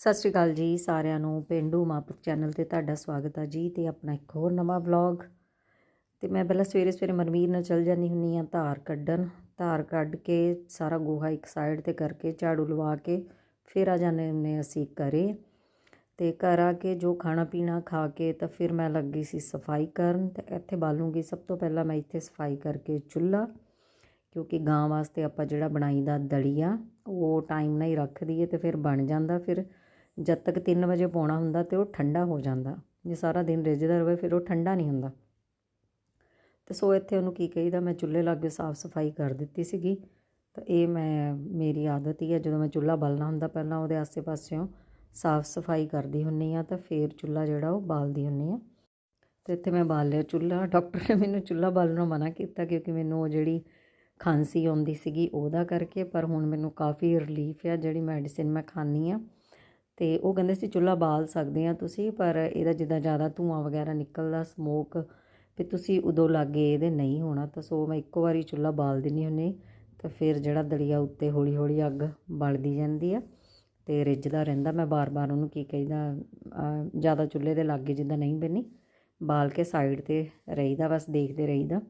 ਸਤਿ ਸ਼੍ਰੀ ਅਕਾਲ ਜੀ ਸਾਰਿਆਂ ਨੂੰ, ਪਿੰਡੂ ਮਾਪੁਰ ਚੈਨਲ ਤੇ ਤੁਹਾਡਾ ਸਵਾਗਤ ਹੈ ਜੀ ਤੇ ਆਪਣਾ ਇੱਕ ਹੋਰ ਨਵਾਂ ਵਲੌਗ। ਤੇ ਮੈਂ ਪਹਿਲਾਂ ਸਵੇਰੇ ਸਵੇਰੇ ਮਨਵੀਰ ਨਾਲ ਚੱਲ ਜਾਂਦੀ ਹੁੰਨੀ ਆ ਧਾਰ ਕੱਢਣ। ਧਾਰ ਕੱਢ ਕੇ ਸਾਰਾ ਗੋਹਾ ਇੱਕ ਸਾਈਡ ਤੇ ਕਰਕੇ ਝਾੜੂ ਲਵਾ ਕੇ ਫਿਰ ਆ ਜਾਂਦੇ ਹੁੰਨੇ ਅਸੀਂ ਘਰੇ। ਤੇ ਘਰ ਆ ਕੇ ਜੋ ਖਾਣਾ ਪੀਣਾ ਖਾ ਕੇ ਤਾਂ ਫਿਰ ਮੈਂ ਲੱਗੀ ਸੀ ਸਫ਼ਾਈ ਕਰਨ ਤੇ ਇੱਥੇ ਬਾਲੂੰਗੀ ਸਭ ਤੋਂ ਪਹਿਲਾਂ ਮੈਂ ਇੱਥੇ ਸਫ਼ਾਈ ਕਰਕੇ ਚੁੱਲ੍ਹਾ, ਕਿਉਂਕਿ ਗਾਂ ਵਾਸਤੇ ਆਪਾਂ ਜਿਹੜਾ ਬਣਾਈ ਦਾ ਦਲੀਆ ਉਹ ਟਾਈਮ ਨਾਲ ਹੀ ਰੱਖ ਦਈਏ ਤੇ ਫਿਰ ਬਣ ਜਾਂਦਾ ਫਿਰ। ਜਦ ਤੱਕ 3 ਵਜੇ ਪਾਉਣਾ ਹੁੰਦਾ ਤੇ ਉਹ ਠੰਡਾ ਹੋ ਜਾਂਦਾ। ਜੇ ਸਾਰਾ ਦਿਨ ਰਿੱਝਦਾ ਰਹੇ ਫਿਰ ਉਹ ਠੰਡਾ ਨਹੀਂ ਹੁੰਦਾ। ਤੇ ਸੋ ਇੱਥੇ ਉਹਨੂੰ ਕੀ ਕਹੀਦਾ, ਮੈਂ ਚੁੱਲ੍ਹੇ ਲਾਗੇ ਸਾਫ਼ ਸਫ਼ਾਈ ਕਰ ਦਿੱਤੀ ਸੀਗੀ। ਤਾਂ ਇਹ ਮੈਂ, ਮੇਰੀ ਆਦਤ ਹੀ ਹੈ, ਜਦੋਂ ਮੈਂ ਚੁੱਲ੍ਹਾ ਬਾਲਣਾ ਹੁੰਦਾ ਪਹਿਲਾਂ ਉਹਦੇ ਆਸੇ-ਪਾਸਿਓਂ ਸਾਫ਼ ਸਫ਼ਾਈ ਕਰਦੀ ਹੁੰਨੀ ਆ ਤਾਂ ਫਿਰ ਚੁੱਲ੍ਹਾ ਜਿਹੜਾ ਉਹ ਬਾਲਦੀ ਹੁੰਨੀ ਆ। ਤੇ ਇੱਥੇ ਮੈਂ ਬਾਲ ਲਿਆ ਚੁੱਲ੍ਹਾ, ਡਾਕਟਰ ਨੇ ਮੈਨੂੰ ਚੁੱਲ੍ਹਾ ਬਾਲਣੋਂ ਮਨਾ ਕੀਤਾ ਕਿਉਂਕਿ ਮੈਨੂੰ ਉਹ ਜਿਹੜੀ ਖਾਂਸੀ ਆਉਂਦੀ ਸੀਗੀ ਉਹਦਾ ਕਰਕੇ, ਪਰ ਹੁਣ ਮੈਨੂੰ ਕਾਫੀ ਰਿਲੀਫ ਆ, ਜਿਹੜੀ ਮੈਡੀਸਿਨ ਮੈਂ ਖਾਂਦੀ ਆ। ਤੇ ਉਹ ਕਹਿੰਦੇ ਸੀ, ਚੁੱਲ੍ਹਾ ਬਾਲ ਸਕਦੇ ਆ ਤੁਸੀਂ, ਪਰ ਇਹਦਾ ਜਿੱਦਾਂ ਜ਼ਿਆਦਾ ਧੂਆਂ ਵਗੈਰਾ ਨਿਕਲਦਾ ਸਮੋਕ ਵੀ ਤੁਸੀਂ ਉਦੋਂ ਲਾਗੇ ਇਹਦੇ ਨਹੀਂ ਹੋਣਾ। ਤਾਂ ਸੋ ਮੈਂ ਇੱਕੋ ਵਾਰੀ ਚੁੱਲ੍ਹਾ ਬਾਲ ਦਿੰਦੀ ਹੁੰਨੀ ਤਾਂ ਫਿਰ ਜਿਹੜਾ ਦਲੀਆ ਉੱਤੇ ਹੌਲੀ ਹੌਲੀ ਅੱਗ ਬਲਦੀ ਜਾਂਦੀ ਆ ਤੇ ਰਿੱਝਦਾ ਰਹਿੰਦਾ। ਮੈਂ ਬਾਰ-ਬਾਰ ਉਹਨੂੰ ਕੀ ਕਹੀਦਾ ਜ਼ਿਆਦਾ ਚੁੱਲ੍ਹੇ ਦੇ ਲਾਗੇ ਜਿੱਦਾਂ ਨਹੀਂ ਬੰਨੀ, ਬਾਲ ਕੇ ਸਾਈਡ ਤੇ ਰਹੀਦਾ, ਬਸ ਦੇਖਦੇ ਰਹੀਦਾ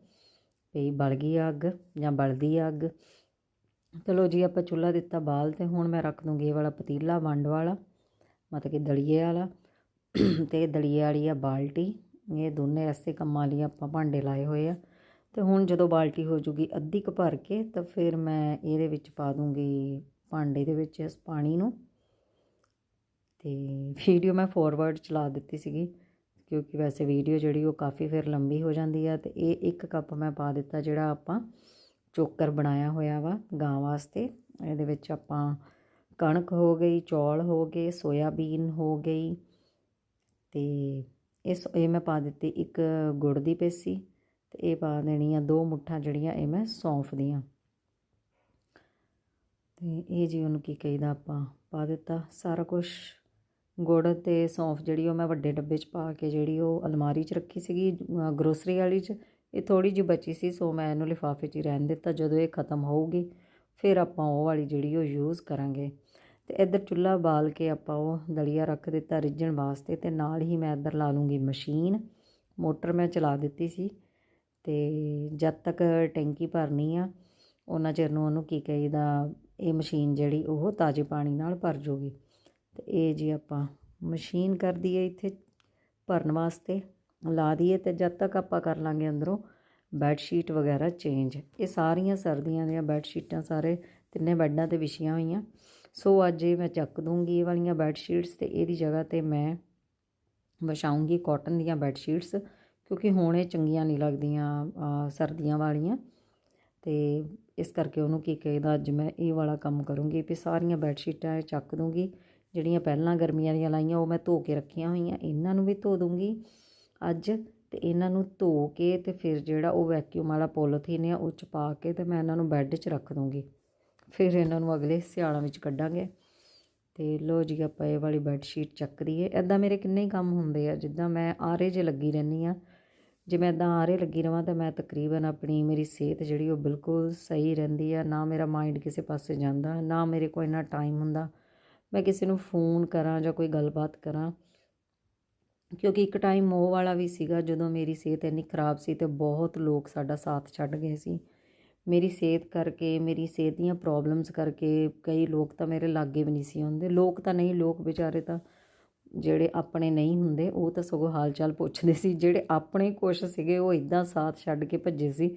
ਵੀ ਬਲ ਗਈ ਆ ਅੱਗ ਜਾਂ ਬਲਦੀ ਆ ਅੱਗ। ਚਲੋ ਜੀ, ਆਪਾਂ ਚੁੱਲ੍ਹਾ ਦਿੱਤਾ ਬਾਲ ਤੇ ਹੁਣ ਮੈਂ ਰੱਖ ਦੂੰਗੀ ਇਹ ਵਾਲਾ ਪਤੀਲਾ ਵੰਡ ਵਾਲਾ। ਮਤਲਬ ਕਿ ਦਲੀਏ ਵਾਲਾ ਅਤੇ ਦਲੀਏ ਵਾਲੀ ਆ ਬਾਲਟੀ। ਇਹ ਦੋਨੇ ਐਸੇ ਕੰਮਾਂ ਲਈ ਆਪਾਂ ਭਾਂਡੇ ਲਾਏ ਹੋਏ ਆ। ਅਤੇ ਹੁਣ ਜਦੋਂ ਬਾਲਟੀ ਹੋ ਜੂਗੀ ਅੱਧੀ ਕੁ ਭਰ ਕੇ, ਤਾਂ ਫਿਰ ਮੈਂ ਇਹਦੇ ਵਿੱਚ ਪਾ ਦੂੰਗੀ ਭਾਂਡੇ ਦੇ ਵਿੱਚ ਇਸ ਪਾਣੀ ਨੂੰ। ਅਤੇ ਵੀਡੀਓ ਮੈਂ ਫੋਰਵਰਡ ਚਲਾ ਦਿੱਤੀ ਸੀਗੀ, ਕਿਉਂਕਿ ਵੈਸੇ ਵੀਡੀਓ ਜਿਹੜੀ ਉਹ ਕਾਫੀ ਫਿਰ ਲੰਬੀ ਹੋ ਜਾਂਦੀ ਆ, ਤੇ ਇਹ ਇੱਕ ਕੱਪ ਮੈਂ ਪਾ ਦਿੱਤਾ ਜਿਹੜਾ ਆਪਾਂ ਚੋਕਰ ਬਣਾਇਆ ਹੋਇਆ ਵਾ ਗਾਂ ਵਾਸਤੇ। ਇਹਦੇ ਵਿੱਚ ਆਪਾਂ ਕਣਕ ਹੋ ਗਈ, ਚੌਲ ਹੋ ਗਏ, ਸੋਇਆਬੀਨ ਹੋ ਗਈ। ਤੇ ਇਸ, ਇਹ ਮੈਂ ਪਾ ਦਿੱਤੀ ਇੱਕ ਗੁੜ ਦੀ ਪੇਸੀ ਤੇ ਇਹ ਪਾ ਦੇਣੀ ਆ ਦੋ ਮੁੱਠਾਂ ਜਿਹੜੀਆਂ ਇਹ ਮੈਂ ਸੌਂਫ ਦੀਆਂ। ਤੇ ਇਹ ਜੀ ਉਹਨੂੰ ਕੀ ਕਹੀਦਾ ਆਪਾਂ, ਪਾ ਦਿੱਤਾ ਸਾਰਾ ਕੁਝ ਗੁੜ ਤੇ ਸੌਂਫ ਜਿਹੜੀ ਉਹ ਮੈਂ ਵੱਡੇ ਡੱਬੇ 'ਚ ਪਾ ਕੇ ਜਿਹੜੀ ਉਹ ਅਲਮਾਰੀ 'ਚ ਰੱਖੀ ਸੀਗੀ ਗਰੋਸਰੀ ਵਾਲੀ 'ਚ, ਇਹ ਥੋੜੀ ਜਿਹੀ ਬਚੀ ਸੀ, ਸੋ ਮੈਂ ਇਹਨੂੰ ਲਿਫਾਫੇ 'ਚ ਹੀ ਰਹਿਣ ਦਿੱਤਾ। ਜਦੋਂ ਇਹ ਖਤਮ ਹੋਊਗੀ, ਫਿਰ ਆਪਾਂ ਉਹ ਵਾਲੀ ਜਿਹੜੀ ਉਹ ਯੂਜ਼ ਕਰਾਂਗੇ। ਤੇ ਇੱਧਰ ਚੁੱਲ੍ਹਾ ਬਾਲ ਕੇ ਆਪਾਂ ਉਹ ਦਲੀਆ ਰੱਖ ਦਿੱਤਾ ਰਿੱਝਣ ਵਾਸਤੇ ਤੇ ਨਾਲ ਹੀ ਮੈਂ ਇੱਧਰ ਲਾ ਲੂੰਗੀ ਮਸ਼ੀਨ। ਮੋਟਰ ਮੈਂ ਚਲਾ ਦਿੱਤੀ ਸੀ ਤੇ ਜਦ ਤੱਕ ਟੈਂਕੀ ਭਰਨੀ ਆ, ਉਹਨਾਂ ਚਿਰ ਨੂੰ ਉਹਨੂੰ ਕੀ ਕਹੀਦਾ, ਇਹ ਮਸ਼ੀਨ ਜਿਹੜੀ ਉਹ ਤਾਜ਼ੇ ਪਾਣੀ ਨਾਲ ਭਰ ਜੂਗੀ। ਤੇ ਇਹ ਜੀ ਆਪਾਂ ਮਸ਼ੀਨ ਕਰ ਦਈਏ ਇੱਥੇ ਭਰਨ ਵਾਸਤੇ, ਲਾ ਦਈਏ ਤੇ ਜਦ ਤੱਕ ਆਪਾਂ ਕਰ ਲਾਂਗੇ ਅੰਦਰੋਂ ਬੈੱਡ ਸ਼ੀਟ ਵਗੈਰਾ ਚੇਂਜ। ਇਹ ਸਾਰੀਆਂ ਸਰਦੀਆਂ ਦੀਆਂ ਬੈੱਡ ਸ਼ੀਟਾਂ ਸਾਰੇ ਤਿੰਨੇ ਬੈੱਡਾਂ ਤੇ ਵਿਛੀਆਂ ਹੋਈਆਂ। ਸੋ ਅੱਜ ਇਹ ਮੈਂ ਚੱਕ ਦੂੰਗੀ ਇਹ ਵਾਲੀਆਂ ਬੈੱਡ ਸ਼ੀਟਸ ਤੇ ਇਹਦੀ ਜਗ੍ਹਾ ਤੇ ਮੈਂ ਵਿਛਾਉਂਗੀ ਕਾਟਨ ਦੀਆਂ ਬੈੱਡ ਸ਼ੀਟਸ ਕਿਉਂਕਿ ਹੁਣ ਇਹ ਚੰਗੀਆਂ ਨਹੀਂ ਲੱਗਦੀਆਂ ਸਰਦੀਆਂ ਵਾਲੀਆਂ। ਤੇ ਇਸ ਕਰਕੇ ਉਹਨੂੰ ਕੀ ਕਹੇਦਾ, ਅੱਜ ਮੈਂ ਇਹ ਵਾਲਾ ਕੰਮ ਕਰੂੰਗੀ ਵੀ ਸਾਰੀਆਂ ਬੈੱਡ ਸ਼ੀਟਾਂ ਇਹ ਚੱਕ ਦੂੰਗੀ। ਜਿਹੜੀਆਂ ਪਹਿਲਾਂ ਗਰਮੀਆਂ ਦੀਆਂ ਲਾਈਆਂ, ਉਹ ਮੈਂ ਧੋ ਕੇ ਰੱਖੀਆਂ ਹੋਈਆਂ, ਇਹਨਾਂ ਨੂੰ ਵੀ ਧੋ ਦੂੰਗੀ ਅੱਜ ਤੇ ਇਹਨਾਂ ਨੂੰ ਧੋ ਕੇ ਤੇ ਫਿਰ ਜਿਹੜਾ ਉਹ ਵੈਕਿਊਮ ਵਾਲਾ ਪੋਲੀਥੀਨ ਆ, ਉਹ ਚ ਪਾ ਕੇ ਤੇ ਮੈਂ ਇਹਨਾਂ ਨੂੰ ਬੈੱਡ 'ਚ ਰੱਖ ਦੂੰਗੀ। ਫਿਰ ਇਹਨਾਂ ਨੂੰ ਅਗਲੇ ਸਿਆਲਾਂ ਵਿੱਚ ਕੱਢਾਂਗੇ। ਤੇ ਲੋ ਜੀ, ਆਪਾਂ ਇਹ ਵਾਲੀ ਬੈੱਡ ਸ਼ੀਟ ਚੱਕ ਦਈਏ। ਐਦਾਂ ਮੇਰੇ ਕਿੰਨੇ ਹੀ ਕੰਮ ਹੁੰਦੇ ਆ, ਜਿੱਦਾਂ ਮੈਂ ਆਰੇ 'ਚ ਲੱਗੀ ਰਹਿੰਦੀ ਆ ਜੇ ਮੈਂ ਇਦਾਂ ਆਰੇ ਲੱਗੀ ਰਵਾਂ ਤਾਂ ਮੈਂ ਤਕਰੀਬਨ ਆਪਣੀ ਮੇਰੀ ਸਿਹਤ ਜਿਹੜੀ ਉਹ ਬਿਲਕੁਲ ਸਹੀ ਰਹਿੰਦੀ ਆ। ਨਾ ਮੇਰਾ ਮਾਈਂਡ ਕਿਸੇ ਪਾਸੇ ਜਾਂਦਾ, ਨਾ ਮੇਰੇ ਕੋਲ ਇੰਨਾ ਟਾਈਮ ਹੁੰਦਾ। ਮੈਂ ਕਿਸੇ ਨੂੰ ਫੋਨ ਕਰਾਂ ਜਾਂ ਕੋਈ ਗੱਲਬਾਤ ਕਰਾਂ। ਕਿਉਂਕਿ ਇੱਕ ਟਾਈਮ ਉਹ ਵਾਲਾ ਵੀ ਸੀਗਾ ਜਦੋਂ ਮੇਰੀ ਸਿਹਤ ਇੰਨੀ ਖਰਾਬ ਸੀ ਤੇ ਬਹੁਤ ਲੋਕ ਸਾਡਾ ਸਾਥ ਛੱਡ ਗਏ ਸੀ। ਮੇਰੀ ਸਿਹਤ ਕਰਕੇ, ਮੇਰੀ ਸਿਹਤ ਦੀਆਂ ਪ੍ਰੋਬਲਮਸ ਕਰਕੇ ਕਈ ਲੋਕ ਤਾਂ ਮੇਰੇ ਲਾਗੇ ਵੀ ਨਹੀਂ ਸੀ ਹੁੰਦੇ। ਲੋਕ ਤਾਂ ਨਹੀਂ, ਲੋਕ ਵਿਚਾਰੇ ਤਾਂ ਜਿਹੜੇ ਆਪਣੇ ਨਹੀਂ ਹੁੰਦੇ, ਉਹ ਤਾਂ ਸਗੋਂ ਹਾਲ ਚਾਲ ਪੁੱਛਦੇ ਸੀ। ਜਿਹੜੇ ਆਪਣੇ ਕੁਛ ਸੀਗੇ, ਉਹ ਇਦਾਂ ਸਾਥ ਛੱਡ ਕੇ ਭੱਜੇ ਸੀ,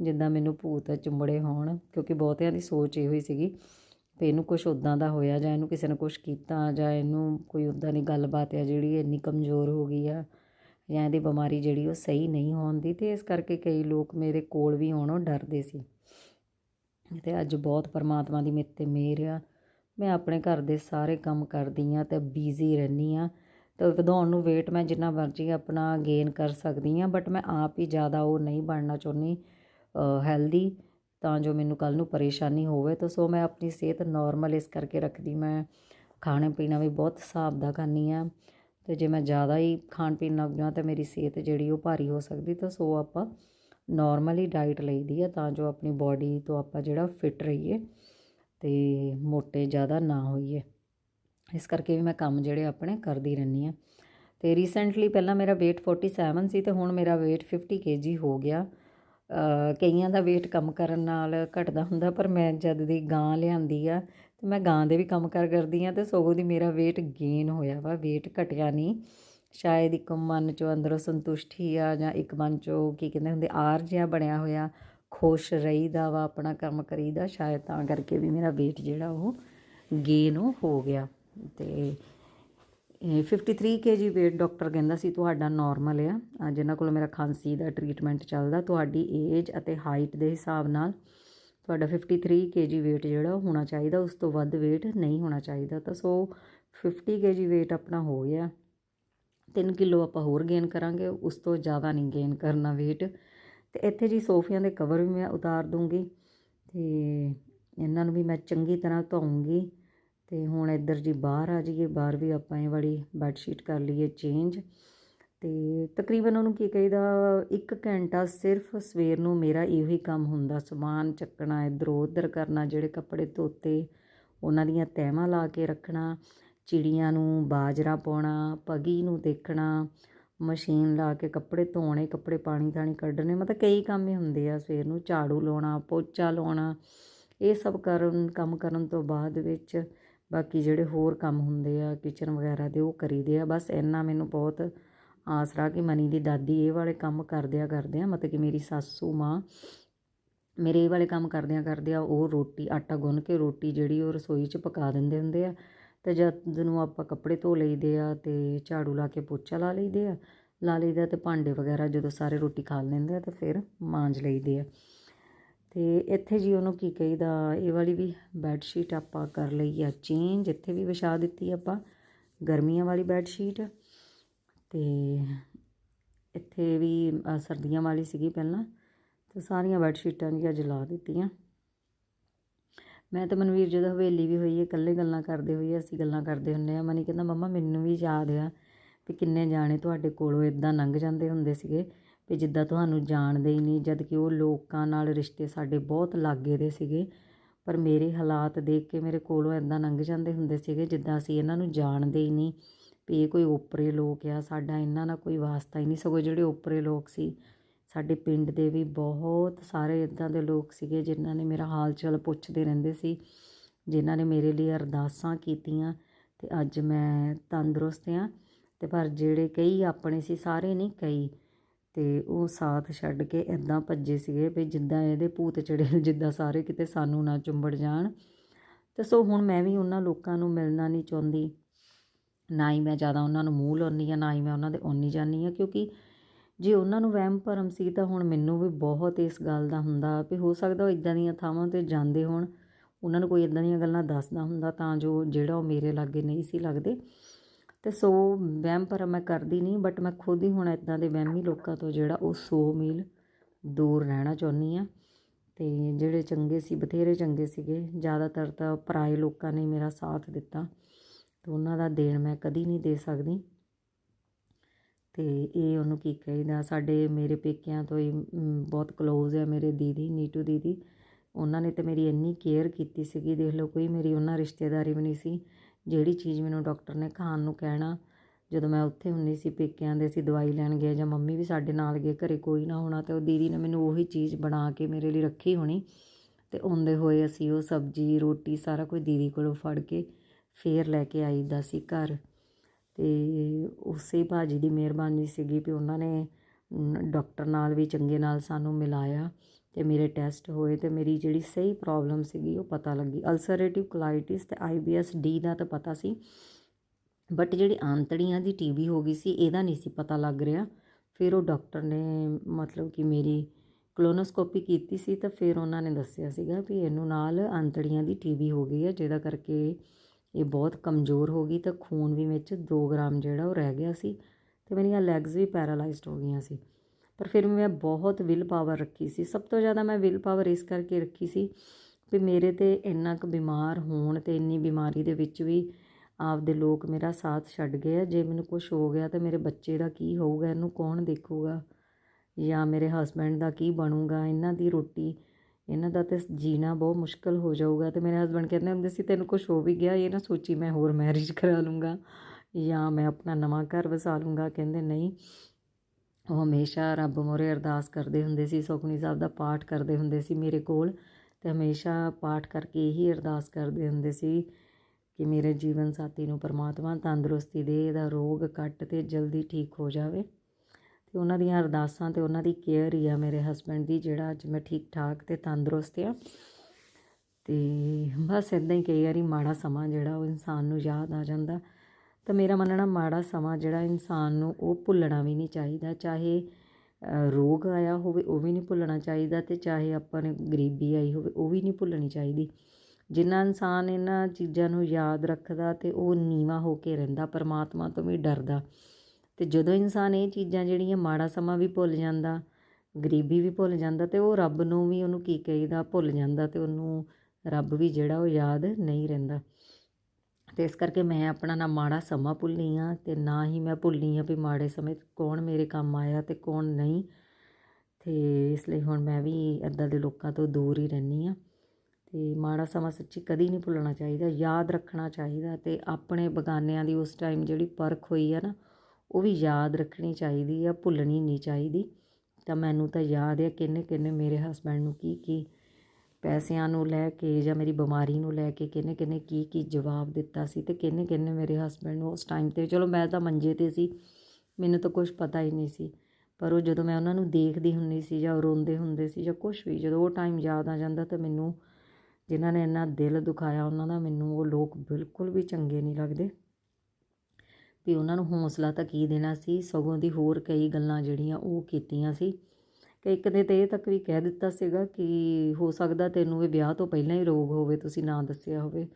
ਜਿੱਦਾਂ ਮੈਨੂੰ ਭੂਤ ਚੁੰਬੜੇ ਹੋਣ, ਕਿਉਂਕਿ ਬਹੁਤਿਆਂ ਦੀ ਸੋਚ ਇਹੋ ਹੀ ਸੀਗੀ ਵੀ ਇਹਨੂੰ ਕੁਝ ਉਦਾਂ ਦਾ ਹੋਇਆ ਜਾਂ ਇਹਨੂੰ ਕਿਸੇ ਨੇ ਕੁਝ ਕੀਤਾ ਜਾਂ ਇਹਨੂੰ ਕੋਈ ਉਦਾਂ ਦੀ ਗੱਲਬਾਤ ਹੈ ਜਿਹੜੀ ਇੰਨੀ ਕਮਜ਼ੋਰ ਹੋ ਗਈ ਆ। ਜਾਂ ਇਹਦੀ ਬਿਮਾਰੀ ਜਿਹੜੀ ਉਹ ਸਹੀ ਨਹੀਂ ਹੋਣ ਦੀ ਤੇ ਇਸ ਕਰਕੇ ਕਈ ਲੋਕ ਮੇਰੇ ਕੋਲ ਵੀ ਆਉਣੋਂ ਡਰਦੇ ਸੀ। ਤੇ ਅੱਜ ਬਹੁਤ ਪਰਮਾਤਮਾ ਦੀ ਮਿਹਰ ਤੇ ਮਿਹਰ ਆ। ਮੈਂ ਆਪਣੇ ਘਰ ਦੇ ਸਾਰੇ ਕੰਮ ਕਰਦੀ ਆ ਤੇ ਬੀਜ਼ੀ ਰਹਿੰਦੀ ਆ ਤੇ ਵਧਾਉਣ ਨੂੰ weight ਮੈਂ ਜਿੰਨਾ ਮਰਜ਼ੀ ਆਪਣਾ ਗੇਨ ਕਰ ਸਕਦੀ ਆ ਬਟ ਮੈਂ ਆਪ ਹੀ ਜ਼ਿਆਦਾ ਉਹ ਨਹੀਂ ਬਣਨਾ ਚਾਹੁੰਦੀ ਹੈਲਦੀ ਤਾਂ ਜੋ ਮੈਨੂੰ ਕੱਲ ਨੂੰ ਪਰੇਸ਼ਾਨੀ ਹੋਵੇ। ਤਾਂ ਸੋ ਮੈਂ ਆਪਣੀ ਸਿਹਤ ਨਾਰਮਲ ਇਸ ਕਰਕੇ ਰੱਖਦੀ, ਮੈਂ ਖਾਣੇ ਪੀਣਾ ਵੀ ਬਹੁਤ ਹਿਸਾਬ ਦਾ ਕਰਨੀ ਆ ਤੇ ਜੇ ਮੈਂ ਜ਼ਿਆਦਾ ਹੀ ਖਾਣ ਪੀਣ ਲੱਗ ਜਾਵਾਂ ਤਾਂ ਮੇਰੀ ਸਿਹਤ ਜਿਹੜੀ ਉਹ ਭਾਰੀ ਹੋ ਸਕਦੀ, ਤਾਂ ਸੋ ਆਪਾਂ ਨਾਰਮਲੀ ਡਾਈਟ ਲਈਦੀ ਆ ਤਾਂ ਜੋ ਆਪਣੀ ਬਾਡੀ ਤੋਂ ਆਪਾਂ ਜਿਹੜਾ ਫਿਟ ਰਹੀਏ ਤੇ ਮੋਟੇ ਜ਼ਿਆਦਾ ਨਾ ਹੋਈਏ। ਇਸ ਕਰਕੇ ਵੀ ਮੈਂ ਕੰਮ ਜਿਹੜੇ ਆਪਣੇ ਕਰਦੀ ਰਹਿੰਦੀ ਆ। ਤੇ ਰੀਸੈਂਟਲੀ ਪਹਿਲਾਂ ਮੇਰਾ weight 47 ਸੀ ਤੇ ਹੁਣ ਮੇਰਾ weight 50 kg ਹੋ ਗਿਆ। ਕਈਆਂ ਦਾ weight ਕੰਮ ਕਰਨ ਨਾਲ ਘਟਦਾ ਹੁੰਦਾ, ਪਰ ਮੈਂ ਜਦ ਦੀ ਗਾਂ ਲਿਆਂਦੀ ਆ ਤੇ ਮੈਂ ਗਾਂ ਦੇ ਵੀ ਕੰਮ ਕਰ ਕਰਦੀ ਆ ਤੇ ਸਗੋਂ ਦੀ ਮੇਰਾ weight gain ਹੋਇਆ ਵਾ, weight ਘਟਿਆ ਨਹੀਂ। ਸ਼ਾਇਦ ਇੱਕ ਮਨ ਚੋਂ ਅੰਦਰੋਂ ਸੰਤੁਸ਼ਟੀ ਆ ਜਾਂ ਇੱਕ ਮਨ ਚੋਂ ਕੀ ਕਹਿੰਦੇ ਹੁੰਦੇ, ਆਰ ਜਿਹਾ ਬਣਿਆ ਹੋਇਆ, ਖੁਸ਼ ਰਹੀਦਾ ਵਾ, ਆਪਣਾ ਕੰਮ ਕਰੀਦਾ, ਸ਼ਾਇਦ ਤਾਂ ਕਰਕੇ ਵੀ ਮੇਰਾ weight ਜਿਹੜਾ ਉਹ ਗੇਨ ਹੋ ਗਿਆ। ਤੇ, ਇਹ 53 kg weight ਡਾਕਟਰ ਕਹਿੰਦਾ ਸੀ, ਤੁਹਾਡਾ ਨਾਰਮਲ ਆ। ਅਹ ਜਿਨ੍ਹਾਂ ਕੋਲ ਮੇਰਾ ਖਾਂਸੀ ਦਾ ਟ੍ਰੀਟਮੈਂਟ ਚੱਲਦਾ, ਤੁਹਾਡੀ ਏਜ ਅਤੇ ਹਾਈਟ ਦੇ ਹਿਸਾਬ ਨਾਲ ਤੁਹਾਡਾ 53 kg weight ਜਿਹੜਾ ਉਹ ਹੋਣਾ ਚਾਹੀਦਾ, ਉਸ ਤੋਂ ਵੱਧ weight ਨਹੀਂ ਹੋਣਾ ਚਾਹੀਦਾ। ਤਾਂ ਸੋ 50 kg weight ਆਪਣਾ ਹੋ ਗਿਆ। 3 ਕਿਲੋ ਆਪਾਂ ਹੋਰ ਗੇਨ ਕਰਾਂਗੇ, ਉਸ ਤੋਂ ਜ਼ਿਆਦਾ ਨਹੀਂ ਗੇਨ ਕਰਨਾ weight ਤੇ ਇੱਥੇ ਜੀ ਸੋਫਿਆਂ ਦੇ ਕਵਰ ਵੀ ਮੈਂ ਉਤਾਰ ਦੂੰਗੀ ਤੇ ਇਹਨਾਂ ਨੂੰ ਵੀ ਮੈਂ ਚੰਗੀ ਤਰ੍ਹਾਂ ਧੋਉਂਗੀ ਤੇ ਹੁਣ ਇੱਧਰ ਜੀ ਬਾਹਰ ਆ ਜਾਈਏ, ਬਾਹਰ ਵੀ ਆਪਾਂ ਇਹ ਵਾਲੀ ਬੈੱਡ ਸ਼ੀਟ ਕਰ ਲਈਏ ਚੇਂਜ ਤੇ ਤਕਰੀਬਨ ਉਹਨੂੰ ਕੀ ਕਹੀਦਾ, ਇੱਕ ਘੰਟਾ ਸਿਰਫ ਸਵੇਰ ਨੂੰ ਮੇਰਾ ਇਹੋ ਹੀ ਕੰਮ ਹੁੰਦਾ, ਸਮਾਨ ਚੱਕਣਾ, ਇੱਧਰੋਂ ਉੱਧਰ ਕਰਨਾ, ਜਿਹੜੇ ਕੱਪੜੇ ਧੋਤੇ, ਉਹਨਾਂ ਦੀਆਂ ਤਹਿਵਾਂ ਲਾ ਕੇ ਰੱਖਣਾ, ਚਿੜੀਆਂ ਨੂੰ ਬਾਜਰਾ ਪਾਉਣਾ, ਪਗੀ ਨੂੰ ਦੇਖਣਾ, ਮਸ਼ੀਨ ਲਾ ਕੇ ਕੱਪੜੇ ਧੋਣੇ, ਕੱਪੜੇ ਪਾਣੀ ਥਾਣੀ ਕੱਢਣੇ, ਮਤਲਬ ਕਈ ਕੰਮ ਹੀ ਹੁੰਦੇ ਆ ਸਵੇਰ ਨੂੰ, ਝਾੜੂ ਲਾਉਣਾ, ਪੋਚਾ ਲਾਉਣਾ, ਇਹ ਸਭ ਕਰਨ, ਕੰਮ ਕਰਨ ਤੋਂ ਬਾਅਦ ਵਿੱਚ ਬਾਕੀ ਜਿਹੜੇ ਹੋਰ ਕੰਮ ਹੁੰਦੇ ਆ ਕਿਚਨ ਵਗੈਰਾ ਦੇ ਉਹ ਕਰੀਦੇ ਆ, ਬਸ ਇੰਨਾ ਮੈਨੂੰ ਬਹੁਤ ਆਸਰਾ ਕਿ ਮਨੀ ਦੀ ਦਾਦੀ ਇਹ ਵਾਲੇ ਕੰਮ ਕਰਦਿਆਂ ਕਰਦਿਆਂ, ਮਤਲਬ ਕਿ ਮੇਰੀ ਸਾਸੂ ਮਾਂ ਮੇਰੇ ਇਹ ਵਾਲੇ ਕੰਮ ਕਰਦਿਆਂ ਕਰਦਿਆਂ ਉਹ ਰੋਟੀ, ਆਟਾ ਗੁੰਨ ਕੇ ਰੋਟੀ ਜਿਹੜੀ ਉਹ ਰਸੋਈ 'ਚ ਪਕਾ ਦਿੰਦੇ ਹੁੰਦੇ ਆ ਤੇ ਜਦ ਨੂੰ ਆਪਾਂ ਕੱਪੜੇ ਧੋ ਲਈਦੇ ਆ ਤੇ ਝਾੜੂ ਲਾ ਕੇ ਪੋਚਾ ਲਾ ਲਈਦੇ ਆ, ਲਾ ਲਈਦਾ ਤੇ ਭਾਂਡੇ ਵਗੈਰਾ ਜਦੋਂ ਸਾਰੇ ਰੋਟੀ ਖਾ ਲੈਂਦੇ ਆ ਤੇ ਫਿਰ ਮਾਂਜ ਲਈਦੇ ਆ। ਤੇ ਇੱਥੇ ਜੀ ਉਹਨੂੰ ਕੀ ਕਹੀਦਾ, ਇਹ ਵਾਲੀ ਵੀ ਬੈੱਡ ਸ਼ੀਟ ਆਪਾਂ ਕਰ ਲਈ ਆ ਚੇਂਜ ਇੱਥੇ ਵੀ ਵਿਛਾ ਦਿੱਤੀ ਆਪਾਂ, ਗਰਮੀਆਂ ਵਾਲੀ ਬੈੱਡ ਸ਼ੀਟ ਅਤੇ ਇੱਥੇ ਵੀ ਸਰਦੀਆਂ ਵਾਲੀ ਸੀਗੀ ਪਹਿਲਾਂ, ਤੇ ਸਾਰੀਆਂ ਬੈੱਡ ਸ਼ੀਟਾਂ ਜੀ ਅੱਜ ਲਾ ਦਿੱਤੀਆਂ। ਮੈਂ ਤਾਂ ਮਨਵੀਰ ਜਦੋਂ ਹਵੇਲੀ ਵੀ ਹੋਈ ਹੈ ਇਕੱਲੇ ਗੱਲਾਂ ਕਰਦੇ ਹੋਈਏ ਅਸੀਂ ਗੱਲਾਂ ਕਰਦੇ ਹੁੰਨੇ ਆ ਮਨੀ ਕਹਿੰਦਾ, ਮੰਮਾ, ਮੈਨੂੰ ਵੀ ਯਾਦ ਆ ਵੀ ਕਿੰਨੇ ਜਾਣੇ ਤੁਹਾਡੇ ਕੋਲੋਂ ਇਦਾਂ ਲੰਘ ਜਾਂਦੇ ਹੁੰਦੇ ਸੀਗੇ ਵੀ ਜਿੱਦਾਂ ਤੁਹਾਨੂੰ ਜਾਣਦੇ ਹੀ ਨਹੀਂ ਜਦ ਕਿ ਉਹ ਲੋਕਾਂ ਨਾਲ ਰਿਸ਼ਤੇ ਸਾਡੇ ਬਹੁਤ ਲਾਗੇ ਦੇ ਸੀਗੇ। ਪਰ ਮੇਰੇ ਹਾਲਾਤ ਦੇਖ ਕੇ ਮੇਰੇ ਕੋਲੋਂ ਇਦਾਂ ਲੰਘ ਜਾਂਦੇ ਹੁੰਦੇ ਸੀਗੇ ਜਿੱਦਾਂ ਅਸੀਂ ਇਹਨਾਂ ਨੂੰ ਜਾਣਦੇ ਹੀ ਨਹੀਂ। ਵੀ ਇਹ ਕੋਈ ਓਪਰੇ ਲੋਕ ਆ, ਸਾਡਾ ਇਹਨਾਂ ਨਾਲ ਕੋਈ ਵਾਸਤਾ ਹੀ ਨਹੀਂ। ਸਗੋਂ ਜਿਹੜੇ ਓਪਰੇ ਲੋਕ ਸੀ, ਸਾਡੇ ਪਿੰਡ ਦੇ ਵੀ ਬਹੁਤ ਸਾਰੇ ਇਦਾਂ ਦੇ ਲੋਕ ਸੀਗੇ ਜਿਨ੍ਹਾਂ ਨੇ ਮੇਰਾ ਹਾਲ ਚਾਲ ਪੁੱਛਦੇ ਰਹਿੰਦੇ ਸੀ, ਜਿਨ੍ਹਾਂ ਨੇ ਮੇਰੇ ਲਈ ਅਰਦਾਸਾਂ ਕੀਤੀਆਂ ਤੇ ਅੱਜ ਮੈਂ ਤੰਦਰੁਸਤ ਆ। ਤੇ ਪਰ ਜਿਹੜੇ ਕਈ ਆਪਣੇ ਸੀ, ਸਾਰੇ ਨਹੀਂ ਕਈ ਤੇ ਉਹ ਸਾਥ ਛੱਡ ਕੇ ਇਦਾਂ ਭੱਜੇ ਸੀਗੇ ਵੀ ਜਿੱਦਾਂ ਇਹਦੇ ਭੂਤ ਚੜੇ ਜਿੱਦਾਂ ਸਾਰੇ ਕਿਤੇ ਸਾਨੂੰ ਨਾ ਚੁੰਬੜ ਜਾਣ। ਤੇ ਸੋ ਹੁਣ ਮੈਂ ਵੀ ਉਹਨਾਂ ਲੋਕਾਂ ਨੂੰ ਮਿਲਣਾ ਨਹੀਂ ਚਾਹੁੰਦੀ। ਨਾ ਹੀ ਮੈਂ ਜ਼ਿਆਦਾ ਉਹਨਾਂ ਨੂੰ ਮੂੰਹ ਲਾਉਂਦੀ ਹਾਂ, ਨਾ ਹੀ ਮੈਂ ਉਹਨਾਂ ਦੇ ਆਉਂਦੀ ਜਾਂਦੀ ਹਾਂ, ਕਿਉਂਕਿ ਜੇ ਉਹਨਾਂ ਨੂੰ ਵਹਿਮ ਭਰਮ ਸੀ ਤਾਂ ਹੁਣ ਮੈਨੂੰ ਵੀ ਬਹੁਤ ਇਸ ਗੱਲ ਦਾ ਹੁੰਦਾ ਵੀ ਹੋ ਸਕਦਾ ਉਹ ਇੱਦਾਂ ਦੀਆਂ ਥਾਵਾਂ ਤੇ ਜਾਂਦੇ ਹੋਣ, ਉਹਨਾਂ ਨੂੰ ਕੋਈ ਇੱਦਾਂ ਦੀਆਂ ਗੱਲਾਂ ਦੱਸਦਾ ਹੁੰਦਾ ਤਾਂ ਜੋ ਜਿਹੜਾ ਉਹ ਮੇਰੇ ਲਾਗੇ ਨਹੀਂ ਸੀ ਲੱਗਦੇ। ਅਤੇ ਸੋ ਵਹਿਮ ਭਰਮ ਮੈਂ ਕਰਦੀ ਨਹੀਂ ਬਟ ਮੈਂ ਖੁਦ ਹੀ ਹੁਣ ਇੱਦਾਂ ਦੇ ਵਹਿਮੀ ਲੋਕਾਂ ਤੋਂ ਜਿਹੜਾ ਉਹ 100 ਮੀਲ ਦੂਰ ਰਹਿਣਾ ਚਾਹੁੰਦੀ ਆ ਅਤੇ ਜਿਹੜੇ ਚੰਗੇ ਸੀ, ਬਥੇਰੇ ਚੰਗੇ ਸੀਗੇ, ਜ਼ਿਆਦਾਤਰ ਤਾਂ ਪਰਾਏ ਲੋਕਾਂ ਨੇ ਮੇਰਾ ਸਾਥ ਦਿੱਤਾ। ਤੇ ਉਹਨਾਂ ਦਾ ਦੇਣ ਮੈਂ ਕਦੀ ਨਹੀਂ ਦੇ ਸਕਦੀ। ਤੇ ਇਹ ਉਹਨੂੰ ਕੀ ਕਹੀਦਾ, ਸਾਡੇ ਮੇਰੇ ਪੇਕਿਆਂ ਤੋਂ ਹੀ ਬਹੁਤ ਕਲੋਜ਼ ਹੈ ਮੇਰੇ ਦੀਦੀ, ਨੀਟੂ ਦੀਦੀ। ਉਹਨਾਂ ਨੇ ਤੇ ਮੇਰੀ ਇੰਨੀ ਕੇਅਰ ਕੀਤੀ ਸੀਗੀ, ਦੇਖ ਲਓ ਕੋਈ ਮੇਰੀ ਉਹਨਾਂ ਰਿਸ਼ਤੇਦਾਰੀ ਵੀ ਨਹੀਂ ਸੀ, ਜਿਹੜੀ ਚੀਜ਼ ਮੈਨੂੰ ਡਾਕਟਰ ਨੇ ਖਾਣ ਨੂੰ ਕਹਿਣਾ, ਜਦੋਂ ਮੈਂ ਉੱਥੇ ਹੁੰਦੀ ਸੀ, ਪੇਕਿਆਂ ਦੇ ਅਸੀਂ ਦਵਾਈ ਲੈਣ ਗਏ ਜਾਂ ਮੰਮੀ ਵੀ ਸਾਡੇ ਨਾਲ ਗਏ, ਘਰੇ ਕੋਈ ਨਾ ਹੋਣਾ, ਤੇ ਉਹ ਦੀਦੀ ਨੇ ਮੈਨੂੰ ਉਹੀ ਚੀਜ਼ ਬਣਾ ਕੇ ਮੇਰੇ ਲਈ ਰੱਖੀ ਹੋਣੀ। ਤੇ ਆਉਂਦੇ ਹੋਏ ਅਸੀਂ ਉਹ ਸਬਜ਼ੀ, ਰੋਟੀ ਸਾਰਾ ਕੁਝ ਦੀਦੀ ਕੋਲੋਂ ਫੜ ਕੇ ਫੇਰ ਲੈ ਕੇ ਆਈਦਾ ਸੀ ਘਰ। ਅਤੇ ਉਸੇ ਭਾਜੀ ਦੀ ਮਿਹਰਬਾਨੀ ਸੀਗੀ ਵੀ ਉਹਨਾਂ ਨੇ ਮ, ਡਾਕਟਰ ਨਾਲ ਵੀ ਚੰਗੇ ਨਾਲ ਸਾਨੂੰ ਮਿਲਾਇਆ ਅਤੇ ਮੇਰੇ ਟੈਸਟ ਹੋਏ ਅਤੇ ਮੇਰੀ ਜਿਹੜੀ ਸਹੀ ਪ੍ਰੋਬਲਮ ਸੀਗੀ ਉਹ ਪਤਾ ਲੱਗੀ। ਅਲਸਰੇਟਿਵ ਕੋਲਾਈਟਿਸ ਤੇ ਆਈਬੀਐਸ ਡੀ ਦਾ ਤਾਂ ਪਤਾ ਸੀ ਬਟ ਜਿਹੜੀ ਆਂਤੜੀਆਂ ਦੀ ਟੀਬੀ ਹੋ ਗਈ ਸੀ ਇਹਦਾ ਨਹੀਂ ਸੀ ਪਤਾ ਲੱਗ ਰਿਹਾ। ਫਿਰ ਉਹ ਡਾਕਟਰ ਨੇ ਮਤਲਬ ਕਿ ਮੇਰੀ ਕਲੋਨੋਸਕੋਪੀ ਕੀਤੀ ਸੀ ਤਾਂ ਫਿਰ ਉਹਨਾਂ ਨੇ ਦੱਸਿਆ ਸੀਗਾ ਵੀ ਇਹਨੂੰ ਨਾਲ ਆਂਤੜੀਆਂ ਦੀ ਟੀਬੀ ਹੋ ਗਈ ਹੈ ਜਿਹਦਾ ਕਰਕੇ ਇਹ ਬਹੁਤ ਕਮਜ਼ੋਰ ਹੋ ਗਈ ਤਾਂ ਖੂਨ ਵੀ ਵਿੱਚ 2 ਗ੍ਰਾਮ ਜਿਹੜਾ ਉਹ ਰਹਿ ਗਿਆ ਸੀ ਤੇ ਮੇਰੀਆਂ ਲੈਗਸ ਵੀ ਪੈਰਾਲਾਈਜ਼ਡ ਹੋ ਗਈਆਂ ਸੀ। ਪਰ ਫਿਰ ਮੈਂ ਬਹੁਤ ਵਿਲ ਪਾਵਰ ਰੱਖੀ ਸੀ। ਸਭ ਤੋਂ ਜ਼ਿਆਦਾ ਮੈਂ ਵਿਲ ਪਾਵਰ ਇਸ ਕਰਕੇ ਰੱਖੀ ਸੀ ਵੀ ਮੇਰੇ ਤੇ ਇੰਨਾ ਕੁ ਬਿਮਾਰ ਹੋਣ ਤੇ ਇੰਨੀ ਬਿਮਾਰੀ ਦੇ ਵਿੱਚ ਵੀ ਆਪਦੇ ਲੋਕ ਮੇਰਾ ਸਾਥ ਛੱਡ ਗਏ ਆ। ਜੇ ਮੈਨੂੰ ਕੁਝ ਹੋ ਗਿਆ ਤਾਂ ਮੇਰੇ ਬੱਚੇ ਦਾ ਕੀ ਹੋਊਗਾ, ਇਹਨੂੰ ਕੌਣ ਦੇਖੂਗਾ ਜਾਂ ਮੇਰੇ ਹਸਬੈਂਡ ਦਾ ਕੀ ਬਣੂਗਾ, ਇਹਨਾਂ ਦੀ ਰੋਟੀ ਇਹਨਾਂ ਦਾ ਤੇ ਜੀਣਾ ਬਹੁਤ ਮੁਸ਼ਕਲ ਹੋ ਜਾਊਗਾ ਤੇ ਮੇਰੇ ਹਸਬੰਡ ਕਹਿੰਦੇ ਹੁੰਦੇ ਸੀ, ਤੈਨੂੰ ਕੁਝ ਹੋ ਵੀ ਗਿਆ, ਇਹ ਨਾ ਸੋਚੀ ਮੈਂ ਹੋਰ ਮੈਰਿਜ ਕਰਾ ਲੂੰਗਾ ਜਾਂ ਮੈਂ ਆਪਣਾ ਨਵਾਂ ਘਰ ਵਸਾ ਲੂੰਗਾ। ਕਹਿੰਦੇ, ਨਹੀਂ। ਉਹ ਹਮੇਸ਼ਾ ਰੱਬ ਮੋਰੇ ਅਰਦਾਸ ਕਰਦੇ ਹੁੰਦੇ ਸੀ ਸੁਖਨੀ ਸਾਹਿਬ ਦਾ ਪਾਠ ਕਰਦੇ ਹੁੰਦੇ ਸੀ ਮੇਰੇ ਕੋਲ ਤੇ ਹਮੇਸ਼ਾ ਪਾਠ ਕਰਕੇ ਇਹੀ ਅਰਦਾਸ ਕਰਦੇ ਹੁੰਦੇ ਸੀ ਕਿ ਮੇਰੇ ਜੀਵਨ ਸਾਥੀ ਨੂੰ ਪਰਮਾਤਮਾ ਤੰਦਰੁਸਤੀ ਦੇ, ਇਹਦਾ ਰੋਗ ਕੱਟ ਤੇ ਜਲਦੀ ਠੀਕ ਹੋ ਜਾਵੇ। ਤੇ ਉਹਨਾਂ ਦੀਆਂ ਅਰਦਾਸਾਂ ਤੇ ਉਹਨਾਂ ਦੀ ਕੇਅਰ ਹੀ ਆ ਮੇਰੇ ਹਸਬੰਡ ਦੀ, ਜਿਹੜਾ ਅੱਜ ਮੈਂ ਠੀਕ ਠਾਕ ਤੇ ਤੰਦਰੁਸਤ ਆ। ਤੇ ਬਸ ਇਦਾਂ ਹੀ ਕਈ ਵਾਰੀ ਮਾੜਾ ਸਮਾਂ ਜਿਹੜਾ ਉਹ ਇਨਸਾਨ ਨੂੰ ਯਾਦ ਆ ਜਾਂਦਾ। ਤਾਂ ਮੇਰਾ ਮੰਨਣਾ ਮਾੜਾ ਸਮਾਂ ਜਿਹੜਾ ਇਨਸਾਨ ਨੂੰ ਉਹ ਭੁੱਲਣਾ ਵੀ ਨਹੀਂ ਚਾਹੀਦਾ। ਚਾਹੇ ਰੋਗ ਆਇਆ ਹੋਵੇ ਉਹ ਵੀ ਨਹੀਂ ਭੁੱਲਣਾ ਚਾਹੀਦਾ ਤੇ ਚਾਹੇ ਆਪਾਂ ਨੇ ਗਰੀਬੀ ਆਈ ਹੋਵੇ ਉਹ ਵੀ ਨਹੀਂ ਭੁੱਲਣੀ ਚਾਹੀਦੀ। ਜਿੰਨਾ ਇਨਸਾਨ ਇਹਨਾਂ ਚੀਜ਼ਾਂ ਨੂੰ ਯਾਦ ਰੱਖਦਾ ਤੇ ਉਹ ਨੀਵਾ ਹੋ ਕੇ ਰਹਿੰਦਾ, ਪਰਮਾਤਮਾ ਤੋਂ ਵੀ ਡਰਦਾ। ਅਤੇ ਜਦੋਂ ਇਨਸਾਨ ਇਹ ਚੀਜ਼ਾਂ ਜਿਹੜੀਆਂ ਮਾੜਾ ਸਮਾਂ ਵੀ ਭੁੱਲ ਜਾਂਦਾ, ਗਰੀਬੀ ਵੀ ਭੁੱਲ ਜਾਂਦਾ ਅਤੇ ਉਹ ਰੱਬ ਨੂੰ ਵੀ ਉਹਨੂੰ ਕੀ ਕਹੀਦਾ, ਭੁੱਲ ਜਾਂਦਾ ਅਤੇ ਉਹਨੂੰ ਰੱਬ ਵੀ ਜਿਹੜਾ ਉਹ ਯਾਦ ਨਹੀਂ ਰਹਿੰਦਾ। ਅਤੇ ਇਸ ਕਰਕੇ ਮੈਂ ਆਪਣਾ ਨਾ ਮਾੜਾ ਸਮਾਂ ਭੁੱਲੀ ਹਾਂ ਅਤੇ ਨਾ ਹੀ ਮੈਂ ਭੁੱਲੀ ਹਾਂ ਵੀ ਮਾੜੇ ਸਮੇਂ 'ਚ ਕੌਣ ਮੇਰੇ ਕੰਮ ਆਇਆ ਅਤੇ ਕੌਣ ਨਹੀਂ। ਅਤੇ ਇਸ ਲਈ ਹੁਣ ਮੈਂ ਵੀ ਇੱਦਾਂ ਦੇ ਲੋਕਾਂ ਤੋਂ ਦੂਰ ਹੀ ਰਹਿੰਦੀ ਹਾਂ। ਅਤੇ ਮਾੜਾ ਸਮਾਂ ਸੱਚੀ ਕਦੀ ਨਹੀਂ ਭੁੱਲਣਾ ਚਾਹੀਦਾ, ਯਾਦ ਰੱਖਣਾ ਚਾਹੀਦਾ ਅਤੇ ਆਪਣੇ ਬਗਾਨਿਆਂ ਦੀ ਉਸ ਟਾਈਮ ਜਿਹੜੀ ਪਰਖ ਹੋਈ ਆ ਨਾ ਉਹ ਵੀ ਯਾਦ ਰੱਖਣੀ ਚਾਹੀਦੀ ਆ, ਭੁੱਲਣੀ ਨਹੀਂ ਚਾਹੀਦੀ। ਤਾਂ ਮੈਨੂੰ ਤਾਂ ਯਾਦ ਹੈ ਕਿੰਨੇ ਕਿੰਨੇ ਮੇਰੇ ਹਸਬੰਡ ਨੂੰ ਕੀ ਕੀ ਪੈਸਿਆਂ ਨੂੰ ਲੈ ਕੇ ਜਾਂ ਮੇਰੀ ਬਿਮਾਰੀ ਨੂੰ ਲੈ ਕੇ ਕਿੰਨੇ ਕਿੰਨੇ ਕੀ ਕੀ ਜਵਾਬ ਦਿੱਤਾ ਸੀ ਤੇ ਕਿੰਨੇ ਕਿੰਨੇ ਮੇਰੇ ਹਸਬੰਡ ਨੂੰ ਉਸ ਟਾਈਮ ਤੇ। ਚਲੋ ਮੈਂ ਤਾਂ ਮੰਜੇ ਤੇ ਸੀ, ਮੈਨੂੰ ਤਾਂ ਕੁਝ ਪਤਾ ਹੀ ਨਹੀਂ ਸੀ। ਪਰ ਉਹ ਜਦੋਂ ਮੈਂ ਉਹਨਾਂ ਨੂੰ ਦੇਖਦੀ ਹੁੰਦੀ ਸੀ ਜਾਂ ਰੋਂਦੇ ਹੁੰਦੇ ਸੀ ਜਾਂ ਕੁਝ ਵੀ, ਜਦੋਂ ਉਹ ਟਾਈਮ ਯਾਦ ਆ ਜਾਂਦਾ ਤਾਂ ਮੈਨੂੰ, ਜਿਨ੍ਹਾਂ ਨੇ ਇੰਨਾ ਦਿਲ ਦੁਖਾਇਆ ਉਹਨਾਂ ਦਾ, ਮੈਨੂੰ ਉਹ ਲੋਕ ਬਿਲਕੁਲ ਵੀ ਚੰਗੇ ਨਹੀਂ ਲੱਗਦੇ। ਵੀ ਉਹਨਾਂ ਨੂੰ ਹੌਸਲਾ ਤਾਂ ਕੀ ਦੇਣਾ ਸੀ? ਸਗੋਂ ਦੀ ਹੋਰ ਕਈ ਗੱਲਾਂ ਜਿਹੜੀਆਂ ਉਹ ਕੀਤੀਆਂ ਸੀ। ਕਿ ਇੱਕ ਦੇ ਤੇ ਇਹ ਤੱਕ ਵੀ ਕਹਿ ਦਿੱਤਾ ਸੀਗਾ ਕਿ ਹੋ ਸਕਦਾ ਤੈਨੂੰ ਇਹ ਵਿਆਹ ਤੋਂ ਪਹਿਲਾਂ ਹੀ ਰੋਗ ਹੋਵੇ, ਤੁਸੀਂ ਨਾ ਦੱਸਿਆ ਹੋਵੇ।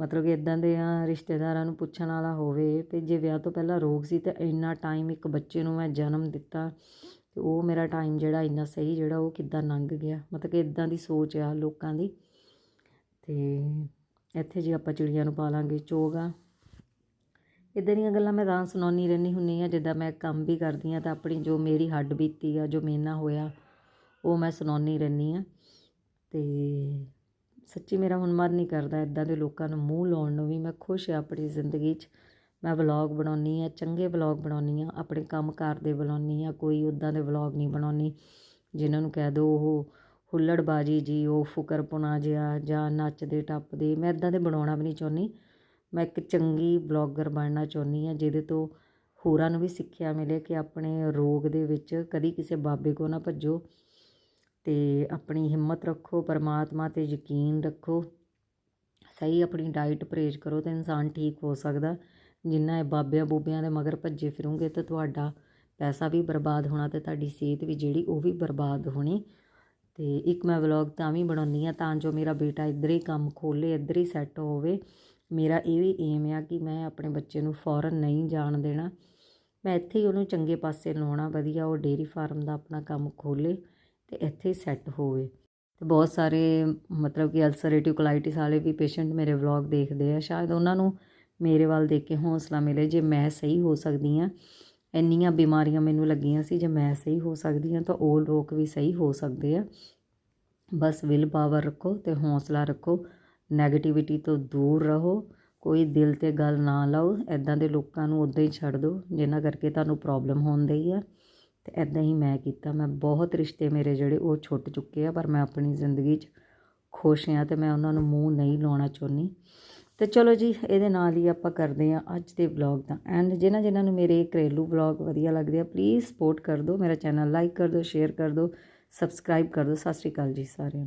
ਮਤਲਬ ਕਿ ਇਦਾਂ ਦੇ ਆ, ਰਿਸ਼ਤੇਦਾਰਾਂ ਨੂੰ ਪੁੱਛਣ ਵਾਲਾ ਹੋਵੇ ਕਿ ਜੇ ਵਿਆਹ ਤੋਂ ਪਹਿਲਾਂ ਰੋਗ ਸੀ ਤਾਂ ਇੰਨਾ ਟਾਈਮ ਇੱਕ ਬੱਚੇ ਨੂੰ ਮੈਂ ਜਨਮ ਦਿੱਤਾ ਤੇ ਉਹ ਮੇਰਾ ਟਾਈਮ ਜਿਹੜਾ ਇੰਨਾ ਸਹੀ ਜਿਹੜਾ ਉਹ ਕਿੱਦਾਂ ਲੰਘ ਗਿਆ? ਮਤਲਬ ਕਿ ਇਦਾਂ ਦੀ ਸੋਚ ਆ ਲੋਕਾਂ ਦੀ। ਤੇ ਇੱਥੇ ਜੇ ਆਪਾਂ ਚਿੜੀਆਂ ਨੂੰ ਪਾਲਾਂਗੇ ਚੋਗਾ ਇੱਦਾਂ ਦੀਆਂ ਗੱਲਾਂ ਮੈਂ ਤਾਂ ਸੁਣਾਉਣੀ ਰਹਿੰਦੀ ਹੁੰਦੀ ਹਾਂ, ਜਿੱਦਾਂ ਮੈਂ ਕੰਮ ਵੀ ਕਰਦੀ ਹਾਂ ਤਾਂ ਆਪਣੀ ਜੋ ਮੇਰੀ ਹੱਡ ਬੀਤੀ ਆ, ਜੋ ਮੇਰੇ ਨਾਲ ਹੋਇਆ, ਉਹ ਮੈਂ ਸੁਣਾਉਣੀ ਰਹਿੰਦੀ ਹਾਂ। ਅਤੇ ਸੱਚੀ ਮੇਰਾ ਹੁਣ ਮਨ ਨਹੀਂ ਕਰਦਾ ਇਦਾਂ ਦੇ ਲੋਕਾਂ ਨੂੰ ਮੂੰਹ ਲਾਉਣ ਨੂੰ ਵੀ ਮੈਂ ਖੁਸ਼ ਆ ਆਪਣੀ ਜ਼ਿੰਦਗੀ 'ਚ। ਮੈਂ ਵਲੌਗ ਬਣਾਉਣੀ ਆ ਚੰਗੇ ਵਲੌਗ ਬਣਾਉਣੀ ਆ ਆਪਣੇ ਕੰਮਕਾਰ ਦੇ ਬਣਾਉਣੀ ਆ ਕੋਈ ਉਦਾਂ ਦੇ ਵਲੌਗ ਨਹੀਂ ਬਣਾਉਣੀ ਜਿਨ੍ਹਾਂ ਨੂੰ ਕਹਿ ਦੋ ਉਹ ਹੁੱਲੜਬਾਜੀ ਜੀ, ਉਹ ਫੁਕਰਪੁਣਾ ਜਿਹਾ ਜਾਂ ਨੱਚਦੇ, ਟੱਪਦੇ, ਮੈਂ ਇਦਾਂ ਦੇ ਬਣਾਉਣਾ ਵੀ ਨਹੀਂ ਚਾਹੁੰਦੀ। ਮੈਂ ਇੱਕ ਚੰਗੀ ਬਲੌਗਰ ਬਣਨਾ ਚਾਹੁੰਦੀ ਹਾਂ, ਜਿਹਦੇ ਤੋਂ ਹੋਰਾਂ ਨੂੰ ਵੀ ਸਿੱਖਿਆ ਮਿਲੇ ਕਿ ਆਪਣੇ ਰੋਗ ਦੇ ਵਿੱਚ ਕਦੀ ਕਿਸੇ ਬਾਬੇ ਕੋਲ ਨਾ ਭੱਜੋ ਅਤੇ ਆਪਣੀ ਹਿੰਮਤ ਰੱਖੋ, ਪਰਮਾਤਮਾ ਤੇ ਯਕੀਨ ਰੱਖੋ। ਸਹੀ ਆਪਣੀ ਡਾਈਟ ਪਰਹੇਜ਼ ਕਰੋ ਤਾਂ ਇਨਸਾਨ ਠੀਕ ਹੋ ਸਕਦਾ। ਜਿੰਨਾ ਇਹ ਬਾਬਿਆਂ ਬੂਬਿਆਂ ਦੇ ਮਗਰ ਭੱਜੇ ਫਿਰੋਂਗੇ ਤਾਂ ਤੁਹਾਡਾ ਪੈਸਾ ਵੀ ਬਰਬਾਦ ਹੋਣਾ ਤੇ ਤੁਹਾਡੀ ਸਿਹਤ ਵੀ ਜਿਹੜੀ ਉਹ ਵੀ ਬਰਬਾਦ ਹੋਣੀ। ਤੇ ਇੱਕ ਮੈਂ ਵਲੌਗ ਤਾਂ ਵੀ ਬਣਾਉਂਦੀ ਆ ਤਾਂ ਜੋ ਮੇਰਾ ਬੇਟਾ ਇੱਧਰ ਹੀ ਕੰਮ ਖੋਲੇ ਇੱਧਰ ਹੀ ਸੈੱਟ ਹੋਵੇ। ਮੇਰਾ ਇਹ ਵੀ ਏਮ ਆ ਕਿ ਮੈਂ ਆਪਣੇ ਬੱਚੇ ਨੂੰ ਫੋਰਨ ਨਹੀਂ ਜਾਣ ਦੇਣਾ। ਮੈਂ ਇੱਥੇ ਹੀ ਉਹਨੂੰ ਚੰਗੇ ਪਾਸੇ ਲਾਉਣਾ, ਵਧੀਆ ਉਹ ਡੇਰੀ ਫਾਰਮ ਦਾ ਆਪਣਾ ਕੰਮ ਖੋਲੇ ਤੇ ਇੱਥੇ ਹੀ ਸੈੱਟ ਹੋਵੇ। ਤੇ ਬਹੁਤ ਸਾਰੇ ਮਤਲਬ ਕਿ ਅਲਸਰੇਟਿਵ ਕੋਲਾਈਟਿਸ ਵਾਲੇ ਵੀ ਪੇਸ਼ੈਂਟ ਮੇਰੇ ਵਲੌਗ ਦੇਖਦੇ ਆ। ਸ਼ਾਇਦ ਉਹਨਾਂ ਨੂੰ ਮੇਰੇ ਵੱਲ ਦੇਖ ਕੇ ਹੌਸਲਾ ਮਿਲੇ ਜੇ ਮੈਂ ਸਹੀ ਹੋ ਸਕਦੀ ਆ ਇੰਨੀਆਂ ਬਿਮਾਰੀਆਂ ਮੈਨੂੰ ਲੱਗੀਆਂ ਸੀ ਜੇ ਮੈਂ ਸਹੀ ਹੋ ਸਕਦੀ ਆ ਤਾਂ ਉਹ ਲੋਕ ਵੀ ਸਹੀ ਹੋ ਸਕਦੇ ਆ। ਬਸ ਵਿਲ ਪਾਵਰ ਰੱਖੋ ਤੇ ਹੌਸਲਾ ਰੱਖੋ। ਨੈਗੇਟਿਵਿਟੀ ਤੋਂ ਦੂਰ ਰਹੋ, ਕੋਈ ਦਿਲ ਤੇ ਗੱਲ ਨਾ ਲਾਓ ਇੱਦਾਂ ਦੇ ਲੋਕਾਂ ਨੂੰ ਉੱਦਾਂ ਹੀ ਛੱਡ ਦਿਓ ਜਿਹਨਾਂ ਕਰਕੇ ਤੁਹਾਨੂੰ ਪ੍ਰੋਬਲਮ ਹੋਣ ਹੁੰਦੀ ਆ। ਅਤੇ ਇੱਦਾਂ ਹੀ ਮੈਂ ਕੀਤਾ। ਮੈਂ ਬਹੁਤ ਰਿਸ਼ਤੇ ਮੇਰੇ ਜਿਹੜੇ ਉਹ ਛੁੱਟ ਚੁੱਕੇ ਆ, ਪਰ ਮੈਂ ਆਪਣੀ ਜ਼ਿੰਦਗੀ 'ਚ ਖੁਸ਼ ਹਾਂ ਅਤੇ ਮੈਂ ਉਹਨਾਂ ਨੂੰ ਮੂੰਹ ਨਹੀਂ ਲਾਉਣਾ ਚਾਹੁੰਦੀ। ਤੇ ਚਲੋ ਜੀ, ਇਹਦੇ ਨਾਲ ਹੀ ਆਪਾਂ ਕਰਦੇ ਹਾਂ ਅੱਜ ਦੇ ਵਲੌਗ ਦਾ ਐਂਡ ਜਿਨ੍ਹਾਂ ਜਿਨ੍ਹਾਂ ਨੂੰ ਮੇਰੇ ਘਰੇਲੂ ਵਲੌਗ ਵਧੀਆ ਲੱਗਦੇ ਆ ਪਲੀਜ਼ ਸਪੋਰਟ ਕਰ ਦਿਓ। ਮੇਰਾ ਚੈਨਲ ਲਾਈਕ ਕਰ ਦਿਓ ਸ਼ੇਅਰ ਕਰ ਦਿਓ ਸਬਸਕ੍ਰਾਈਬ ਕਰ ਦਿਓ। ਸਤਿ ਸ਼੍ਰੀ ਅਕਾਲ ਜੀ ਸਾਰਿਆਂ ਨੂੰ।